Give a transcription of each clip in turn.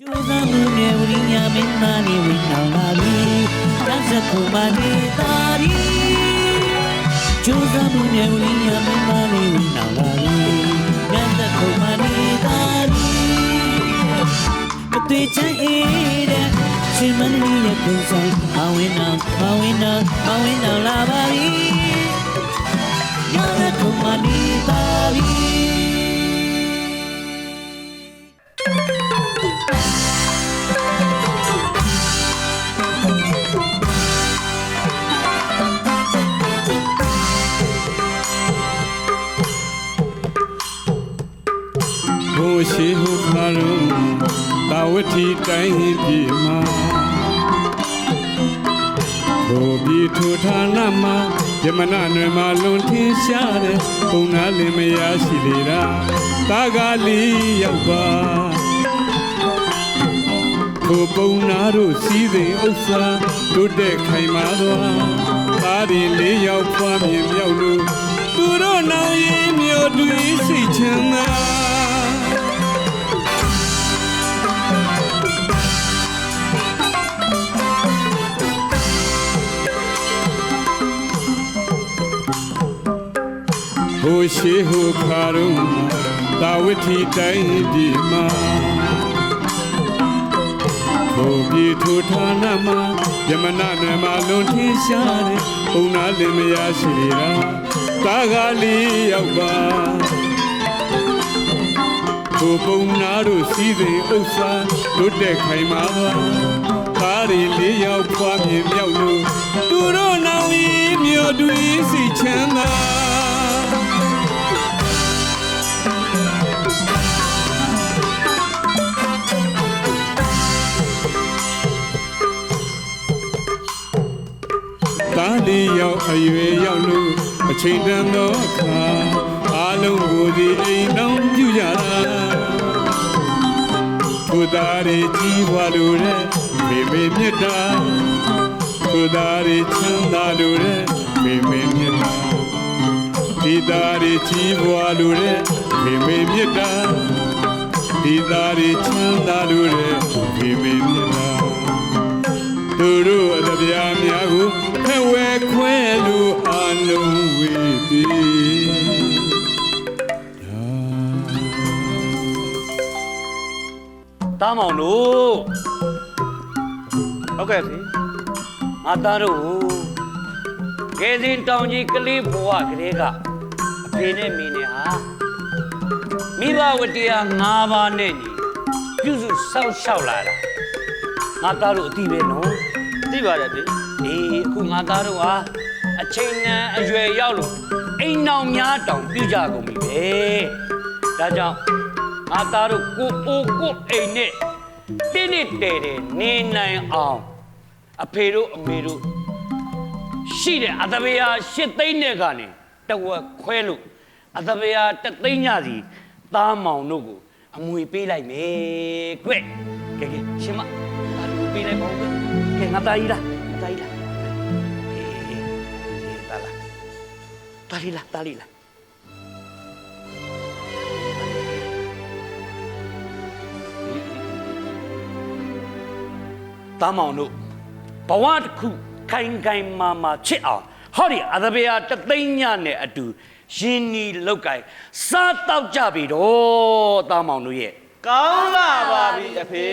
ကျိုးစားမှုနဲ့ဝိညာဉ်မင်းသားနေဝင်နောင်လာပြီတတ်စခုမနေတာရီကျိုးစားမှုနဲ့ဝိညာဉ်မင်းသားနေဝင်နောင်လာပြီတတ်စခုမနေတာရီမတွေ့ချင်အေးတဲ့ရှင်မနီရဲ့ပုံစံမဝင်နောင်မဝင်နောင်မဝင်နောင်လာပါပြီရတဲ့ခုမနေတာရီ ဘိုးရှိဟုခါရုံတာဝတိတိုင်းပြည်မှာဘိုးပြည်ထူဌာနမှာယမနာနွယ်မှာလွန်ထင်းရှားတဲ့ပုံနာလင်မယားရှိလေတာတာကလေးရောက်ပါ ဘိုးပုံနာတို့စီးစိမ်ဥစ္စာတို့တဲ့ခိုင်မာသွားသားဒီလေးယောက်ဖွားမြင်မြောက်လို့သူတို့နိုင်ရင်မြို့တွေစိတ်ချမ်းသာဟိုရှိဟိုခါရုံတာဝတိတိုင်းဒီမှာ ဘိုးပြည်ထူဌာနမှာယမနာနယ်မှာလွန်ထင်းရှားတဲ့ပုံနာလင်မယားရှိရာတာကလေးရောက်ပါဘိုးပုံနာတို့စီးစိမ်ဥစ္စာလွတ်တဲ့ခိုင်မာပါကားရီလေးယောက်ဖွားမြင်မြောက်လို့သူတို့နောင်ရီမြို့တွေစီချမ်းသာ လေးရောက်အရွယ်ရောက်လို့အချိန်တန်သောအခါအားလုံးကိုဒီအိမ်တော်ပြုကြတာကိုသားရီကြီးပွားလို့တဲ့မေမေမြတ်တာကိုသားရီချမ်းသာလို့တဲ့မေမေမြတ်တာဒီသားရီကြီးပွားလို့တဲ့မေမေမြတ်တာဒီသားရီချမ်းသာလို့တဲ့မေမေမြတ်တာသူတို့အတ ပြားများကိုဖက်ဝဲခွဲလို့အလုံးဝေးပြီတားမောင်တို့ဟုတ်ကဲ့ဖေငါသားတို့ကဲစင်တောင်ကြီးကလေးဘဝကလေးကအဖေနဲ့မိနဲ့ဟာမိဘဝတရား၅ပါးနဲ့ညီပြုစုစောင့်ရှောက်လာတာငါသားတို့အတိပဲနော် သိပါတယ်ဖေအေးအခုငါသားတို့ဟာအချိန်နဲ့အရွယ်ရောက်လို့အိမ်နောင်များတောင်ပြုကြကုန်ပြီပဲဒါကြောင့်ငါသားတို့ကိုအိုကိုအိမ်နဲ့တင်းနေတဲတဲနေနိုင်အောင်အဖေတို့အမေတို့ရှိတဲ့အသဘေယာရှစ်သိန်းနဲ့ကနေတဝက်ခွဲလို့အသဘေယာတသိန်းညစီသားမောင်တို့ကိုအမွေပေးလိုက်မယ်ကွကဲကဲရှင်မသားတို့ပေးလိုက်ပါဦး ကွကဲငါသားကြီးလားငါသားကြီးလားအေးအေးသားလားသားလေးလားသားလေးလားတမောင်တို့ဘဝတစ်ခုခိုင်ခိုင်မာမာချစ်အောင်ဟောဒီအသဘေယတသိန်းညနဲ့အတူရင်းနီလောက်ကင်စားတောက်ကြပြီတော့တမောင်တို့ရဲ့ကောင်းလာပါပြီအဖေ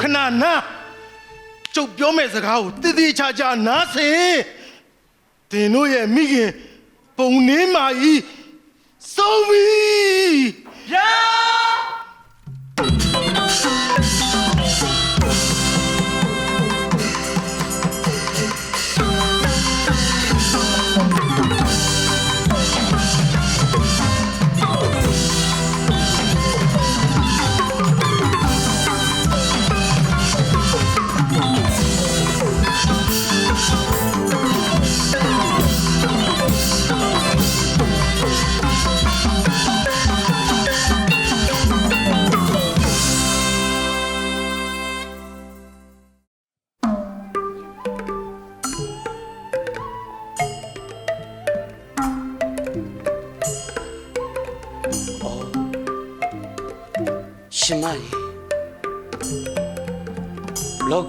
ခဏနားကျုပ်ပြောမဲ့စကားကိုတည်တည်ချာချာနားဆင်တင်တို့ရဲ့မိခင်ပုံနေမာကြီးဆုံးပြီ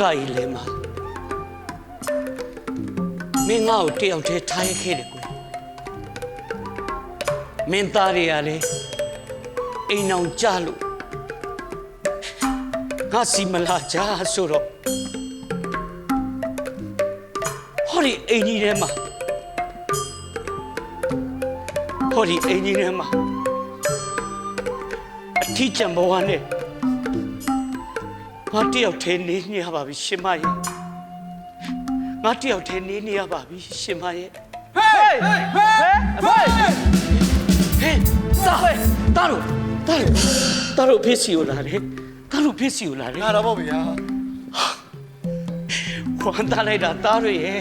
ကကြီးလဲမှာမင်းငါ့ကိုတယောက်တည်းထားရခဲ့တယ်ကွယ်မင်းသားတွေကလည်းအိမ်အောင်ကြလို့ငါစီမလာကြဆိုတော့ဟောဒီအိမ်ကြီးထဲမှာဟောဒီအိမ်ကြီးထဲမှာအထီးကျန်ဘဝနဲ့ ငါတယောက်တည်းနေနေရပါပြီရှင်မရဲ့ငါတယောက်တည်းနေနေရပါပြီရှင်မရဲ့ဟေးဟေးဟေးအဖေဟဲ့တာဟဲ့တာတို့တာတို့တာတို့ဖေးစီကိုလာတယ်တာတို့ဖေးစီကိုလာတယ်လာတော့ဗောဗျာဝမ်းသာလိုက်တာတာတို့ရဲ့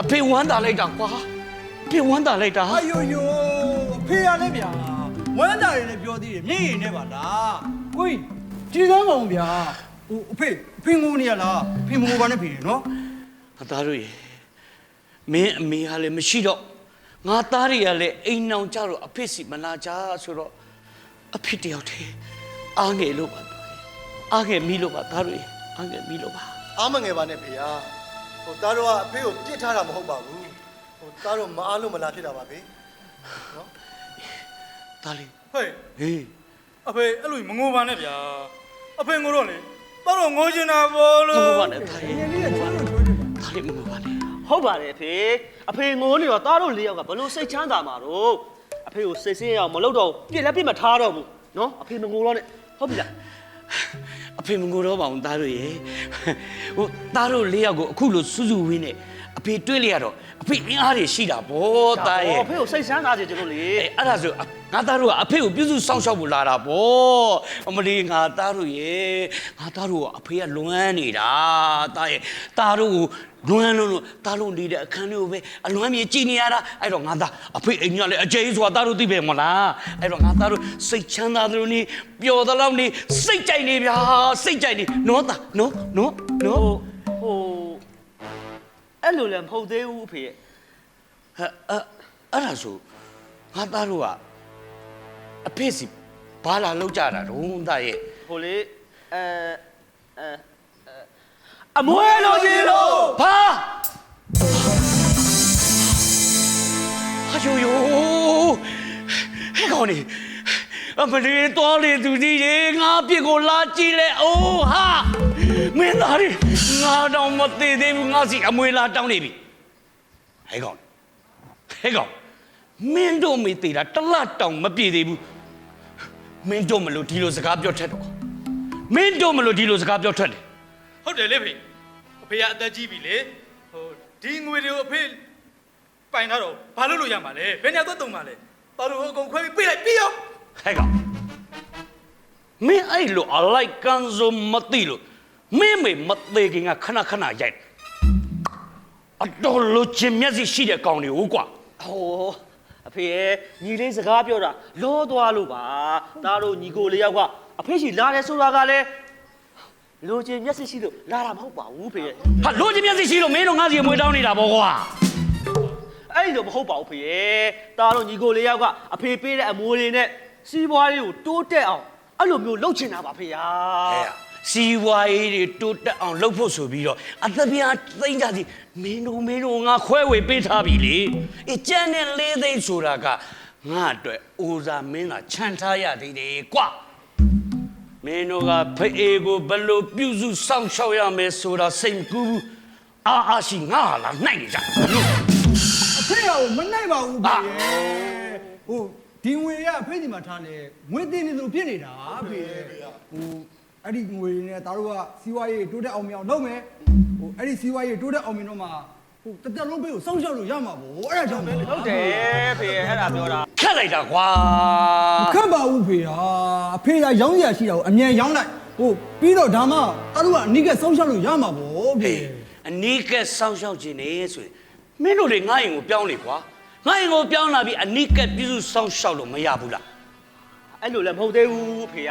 အဖေဝမ်းသာလိုက်တာကွာအဖေဝမ်းသာလိုက်တာအယိုယိုအဖေရလဲဗျာဝမ်းတာတွေလည်းပြောသေးတယ်မျက်ရည်နဲ့ပါလားကိုကြီးကြည်စမ်းပါဦးဗျာ ဟိုအဖေအဖေငိုနေရလားအဖေမငိုပါနဲ့ဖေနော်ငါသားတို့ရဲ့မင်းအမေကလည်းမရှိတော့ငါသားတွေကလည်းအိမ်နောင်ကြတော့အဖေစီမလာကြဆိုတော့အဖေတယောက်တည်းအားငယ်လို့ပါအားငယ်မိလို့ပါသားတို့ရဲ့အားငယ်မိလို့ပါအားမငယ်ပါနဲ့ဖေယာဟိုသားတို့ကအဖေကိုပြစ်ထားတာမဟုတ်ပါဘူးဟိုသားတို့မအားလို့မလားဖြစ်တာပါဖေနော်သားလေးဟေးဟေးအဖေအဲ့လိုမငိုပါနဲ့ဗျာအဖေငိုတော့လေ တော့တော့ငိုချင်တာပေါ့မလို့ဟုတ်ပါနဲ့သားလေးသားလေးမဟုတ်ပါနဲ့ဟုတ်ပါတယ်ဖေအဖေငိုးနေတော့သားတို့လေးယောက်ကဘလို့စိတ်ချမ်းသာမှာတော့အဖေကိုစိတ်ဆင်းရအောင်မလုပ်တော့ဘူးပြစ်လည်းပြစ်မထားတော့ဘူးနော်အဖေမငိုတော့နဲ့ဟုတ်ပြီလားအဖေမငိုတော့ပါဘူးသားတို့ရဲ့ဟိုသားတို့လေးယောက်ကိုအခုလိုစူးစူးဝင်းနဲ့ အဖေတွေးလိုက်ရတော့အဖေအင်အားတွေရှိတာဗောသားရဲ့ အဖေကိုစိတ်ဆန်းစားစေကျွန်တော်လေ အဲအဲ့ဒါဆိုငါသားတို့ကအဖေကိုပြုစုစောင့်ရှောက်ဖို့လာတာဗောအမလီငါသားတို့ရဲ့ငါသားတို့ကအဖေကလွမ်းနေတာသားရဲ့သားတို့ကိုလွမ်းလို့လို့သားတို့နေတဲ့အခန်းလေးကိုပဲအလွမ်းမြေကြည်နေရတာအဲ့တော့ငါသားအဖေအိမ်ကလည်းအကျဉ်းဆိုတာသားတို့သိပဲမလားအဲ့တော့ငါသားတို့စိတ်ချမ်းသာသလိုနေပျော်သလောက်နေစိတ်ကြိုက်နေဗျာစိတ်ကြိုက်နေနော်သားနော်နော်နော်ဟိုဟို အဲ့လိုလည်းမဟုတ်သေးဘူးအဖေရဲ့ဟဲ့အဲ့အဲ့ဒါဆိုငါသားတို့ကအဖေစီဘာလာလောက်ကြတာတော့သားရဲ့ဟိုလေအဲအဲအမွေလိုချင်လို့ဘာအယိုယိုဟဲ့ကောင်နေအမလေးတော်လေသူကြီးရေငါပြစ်ကိုလာကြည့်လေအိုးဟာ မင်းသားရီငါတော့မသေးသေးဘူးငါစီအမွေလာတောင်းနေပြီဟဲ့ကောင်ဟဲ့ကောင်မင်းတို့မေးသေးတာတစ်လတောင်မပြေသေးဘူးမင်းတို့မလို့ဒီလိုစကားပြောထက်တော့မင်းတို့မလို့ဒီလိုစကားပြောထွက်တယ်ဟုတ်တယ်လေဖေအဖေကအသက်ကြီးပြီလေဟိုဒီငွေတွေကိုအဖေပိုင်ထားတော့ဘာလို့လို့ရမှာလဲဘယ်ညာတော့တုံမှာလဲတော်တို့အကုန်ခွဲပြီးပြေးလိုက်ပြေးရောဟဲ့ကောင်မင်းအဲ့လိုအလိုက်ကန်ဇုံမတိလို့ မင်းမေမသေးခင်ကခဏခဏရိုက်အတော်လို့ချင်းမျက်စိရှိတဲ့ကောင်တွေဟုတ်ကွာဟိုအဖေရဲ့ညီလေးစကားပြောတာလောသွားလို့ပါသားတို့ညီကိုလေးယောက်ကအဖေရှိလာတယ်ဆိုတာကလည်းလိုချင်မျက်စိရှိလို့လာတာမဟုတ်ပါဘူးဖေရဲ့ဟာလို့ချင်းမျက်စိရှိလို့မင်းတို့ငါးစီအမွေတောင်းနေတာပေါ့ကွာအဲ့လိုမဟုတ်ပါဘူးဖေရဲ့သားတို့ညီကိုလေးယောက်ကအဖေပေးတဲ့အမိုးလေးနဲ့စီးပွားလေးကိုတိုးတက်အောင်အဲ့လိုမျိုးလုပ်ချင်တာပါဖေယာအဲ့ဒါ စီဝါရေးတွေတိုးတက်အောင်လုပ်ဖို့ဆိုပြီးတော့အသပြားသိမ့်ကြစီမင်းတို့မင်းတို့ငါခွဲဝေပေးထားပြီလေအကျန်းနဲ့လေးသိမ့်ဆိုတာကငါအတွက်အိုစာမင်းကခြံထားရသေးတယ်ကွာမင်းတို့ကဖအေးကိုဘယ်လိုပြုစုစောင့်ရှောက်ရမယ်ဆိုတာစိတ်မကူဘူးအာအာရှိငါဟာလာနိုင်နေကြလို့အဖေကမနိုင်ပါဘူးဖေဟိုဒီငွေရအဖေဒီမှာထားလေငွေတင်နေလို့ဖြစ်နေတာဖေဟို အဲ့ဒီငွေနဲ့သားတို့ကစီးပွားရေးတိုးတက်အောင်မြောင်လုပ်မယ်ဟိုအဲ့ဒီစီးပွားရေးတိုးတက်အောင်မြောင်တော့မှဟိုတစ်သက်လုံးဖေကိုစောင့်ရှောက်လို့ရမှာပေါ့အဲ့ဒါကြောင့်ပဲဟုတ်တယ်ဖေအဲ့ဒါပြောတာခက်လိုက်တာကွာခတ်ပါဦးဖေဟာအဖေကရောင်းစရာရှိတာကိုအမြန်ရောင်းလိုက်ဟိုပြီးတော့ဒါမှသားတို့ကအနိကစောင့်ရှောက်လို့ရမှာပေါ့ဖေဟေးအနီးကပ်စောင့်ရှောက်ခြင်းနေဆိုရင်မင်းတို့တွေငါ့ရင်ကိုပြောင်းလေကွာငါ့ရင်ကိုပြောင်းလာပြီးအနီးကပ်ပြုစုစောင့်ရှောက်လို့မရဘူးလားအဲ့လိုလည်းမဟုတ်သေးဘူးဖေက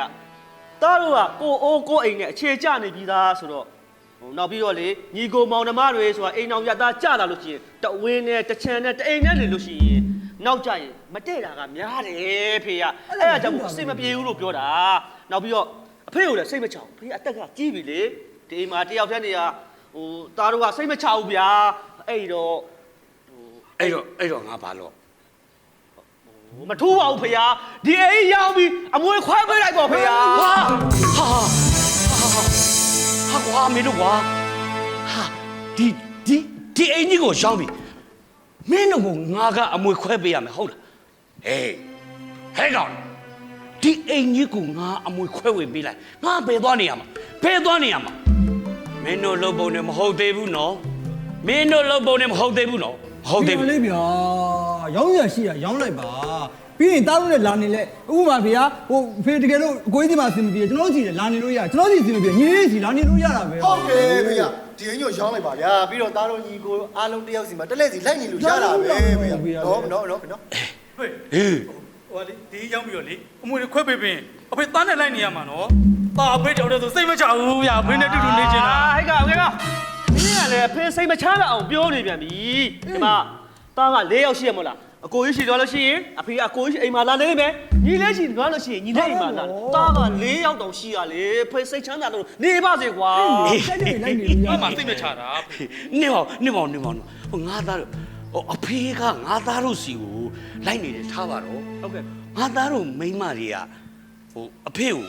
သားတို့ကကိုအိုးကိုအိမ်နဲ့အခြေကျနေပြီးသားဆိုတော့ဟိုနောက်ပြီးတော့လေညီကိုမောင်နှမတွေဆိုတာအိမ်အောင်ရသားကြလာလို့ရှိရင်တဝင်းနဲ့တချန်နဲ့တအိမ်နဲ့နေလို့ရှိရင်နောက်ကြရင်မတည့်တာကများတယ်ဖေကအဲ့ဒါကြောင့်မို့အစိတ်မပြေဘူးလို့ပြောတာနောက်ပြီးတော့အဖေကိုလည်းစိတ်မချအောင်ဖေအသက်ကကြီးပြီလေဒီအိမ်မှာတယောက်တည်းနေရဟိုသားတို့ကစိတ်မချဘူးဗျာအဲ့တော့အဲ့တော့အဲ့တော့ငါဘာလို့ မထူးပါဘူးဖေယာဒီအိမ်ရောက်ပြီးအမွေခွဲပေးလိုက်ပေါ့ဖေယာဟာဟာဟာဟာကွာမင်းတို့ကွာဟာဒီဒီဒီအင်ကြီးကိုရှောင်းပြီမင်းတို့ကငါကအမွေခွဲပေးရမယ်ဟုတ်လားဟေးဟဲ့ကောင်ဒီအင်ကြီးကိုငါအမွေခွဲဝေပေးလိုက်ငါဘယ်သွားနေရမှာဘယ်သွားနေရမှာမင်းတို့လုပ်ပုံနဲ့မဟုတ်သေးဘူးနော်မင်းတို့လုပ်ပုံနဲ့မဟုတ်သေးဘူးနော်မဟုတ်သေးဘူးလေးဗျာ ရောင်းရရှိရရောင်းလိုက်ပါပြီးရင်သားတို့လည်းလာနေလဲဥပမာဗျာဟိုဖေတကယ်လို့အကိုကြီးဒီမှာအဆင်မပြေကျွန်တော်စီလည်းလာနေလို့ရကျွန်တော်စီအဆင်မပြေညီလေးစီလာနေလို့ရတာပဲဟုတ်တယ်ဖေဒီအင်းကိုရောင်းလိုက်ပါဗျာပြီးတော့သားတို့ညီကိုအားလုံးတယောက်စီမှာတစ်လက်စီလိုက်နေလို့ရတာပဲဖေနော်နော်နော်နော်ဟေးဟေးဟိုကလေဒီရောက်ပြီးတော့လေအမွေတွေခွဲပေးပင်အဖေသားနဲ့လိုက်နေရမှာနော်။ตาအဖေတောက်တဲ့ဆိုစိတ်မချဘူးဗျာ။မင်းနဲ့တူတူနေချင်တာဟဲ့ကောင်ဟဲ့ကောင်ဒီကလည်းဖေစိတ်မချမ်းသာအောင်ပြောနေပြန်ပြီဒီမှာ သားက၄ယောက်ရှိရမလားအကိုကြီးရှိသွားလို့ရှိရင်အဖေကအကိုကြီးအိမ်မှာလာနေမယ်ညီလေးရှိသွားလို့ရှိရင်ညီလေးအိမ်မှာလာသားက၄ယောက်တောင်ရှိရလေဖေစိတ်ချမ်းသာလို့နေပါစေကွာဆက်နေလိုက်နေလို့ရ။အမှစိတ်မချတာနေပါနေပါနေပါဟိုငါသားတို့ဟိုအဖေကငါသားတို့စီကိုလိုက်နေတယ်ထားပါတော့ဟုတ်ကဲ့ငါသားတို့မိန်းမတွေကဟိုအဖေကို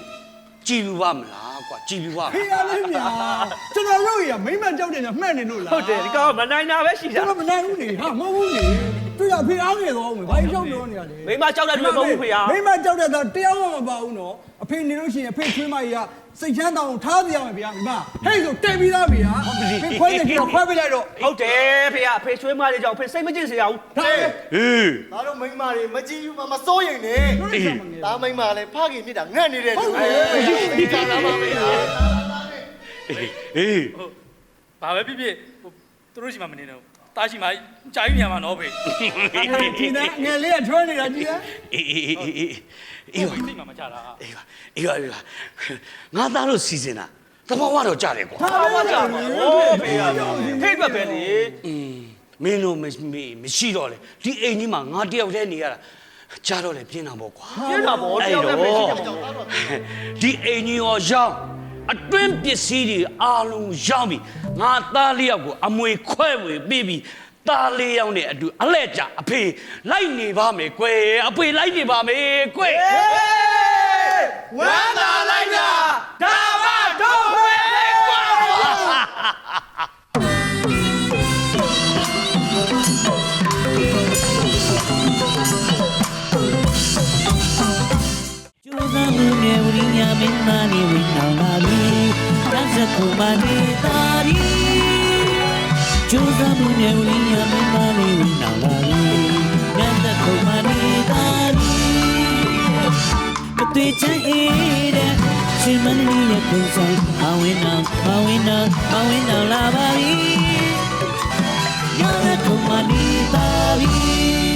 ကြည်ပြီးပါမလား ကွာကြည်ပြီးပါမဖေရလားလေးဗျာကျွန်တော်တို့ရမိမ့်မကြောက်တယ်ညမှတ်နေလို့လားဟုတ်တယ်ဒီကောင်ကမနိုင်တာပဲရှိတာ ကျွန်တော်မနိုင်ဘူးလေဟာမဟုတ်ဘူးလေ သူကဖေအားငယ်တော့မယ်ဘာကြီးကြောက်ပြောနေရလဲမိမကြောက်တဲ့လူမဟုတ်ဘူးဖေယာမိမကြောက်တဲ့တော့တရားမှမပါဘူးနော်အဖေနေလို့ရှိရင်အဖေချွေးမကြီးကစိတ်ချမ်းတောင်ထားပြရမယ်ဗျာမိမဟဲ့ဆိုတက်ပြီးသားဗျာဖေခွဲနေပြီးတော့ခွဲပေးလိုက်တော့ဟုတ်တယ်ဖေကအဖေချွေးမလေးကြောင့်ဖေစိတ်မကျင့်စေရဘူးဒါပဲဟေးသားတို့မိန်းမတွေမကြည့်ဘူးမစိုးရင်နဲ့အေးသားမိန်းမလည်းဖခင်မြစ်တာငတ်နေတဲ့လူဟုတ်ပဲတယ်ဒီကလာပါမယ်အေး။ဟုတ်။ဘာပဲဖြစ်ဖြစ်ဟိုသူတို့ရှိမှမနေတော့။ တားရှိမှကြာကြီးနေရမှာနော်ဖေဒီနေ့ငယ်လေးကထွန်းနေတာကြည့်ရအေးအေးအေးအေး။အေးပါစိတ်မှမချတာအေးပါအေးပါအေးပါငါသားတို့စီစဉ်တာသဘောဝတော့ကြားတယ်ကွာဘာမှကြောက်မှာဟိုးဖေကဖေအတွက်ပဲလေอืมမင်းတို့မရှိမရှိတော့လေဒီအိမ်ကြီးမှာငါတယောက်တည်းနေရတာကြားတော့လေပြင်းတာပေါ့ကွာပြင်းတာဗောတယောက်တည်းပဲရှိတယ်ဗောဒီအိမ်ကြီးရောရောက် အတွင်းပစ္စည်းတွေအားလုံးရောက်ပြီငါသားလေးယောက်ကိုအမွေခွဲဝေပေးပြီးသားလေးယောက်နဲ့အတူအလဲကြအဖေလိုက်နေပါမယ်ကွယ်အဖေလိုက်နေပါမယ်ကွယ်ဝမ်းသာလိုက်တာဒါမှတော့ပဲကွာကျိုးစားမှုနဲ့ဝိညာဉ်မင်းသားလေးဝိနောင်လာပြီ တတ်စကူမနေတာရီကျိုးစားမှုနဲ့ဝိညာဉ်မင်းသားလေးဝိနောင်လာပြီတတ်စကူမနေတာရီမတွေ့ချင်အေးတဲ့ရှင်မင်းလေးရဲ့ကိုယ်ဆိုင်မဝင်နောင်မဝင်နောင်မဝင်နောင်လာပါပြီရတဲ့ကူမနေတာရီ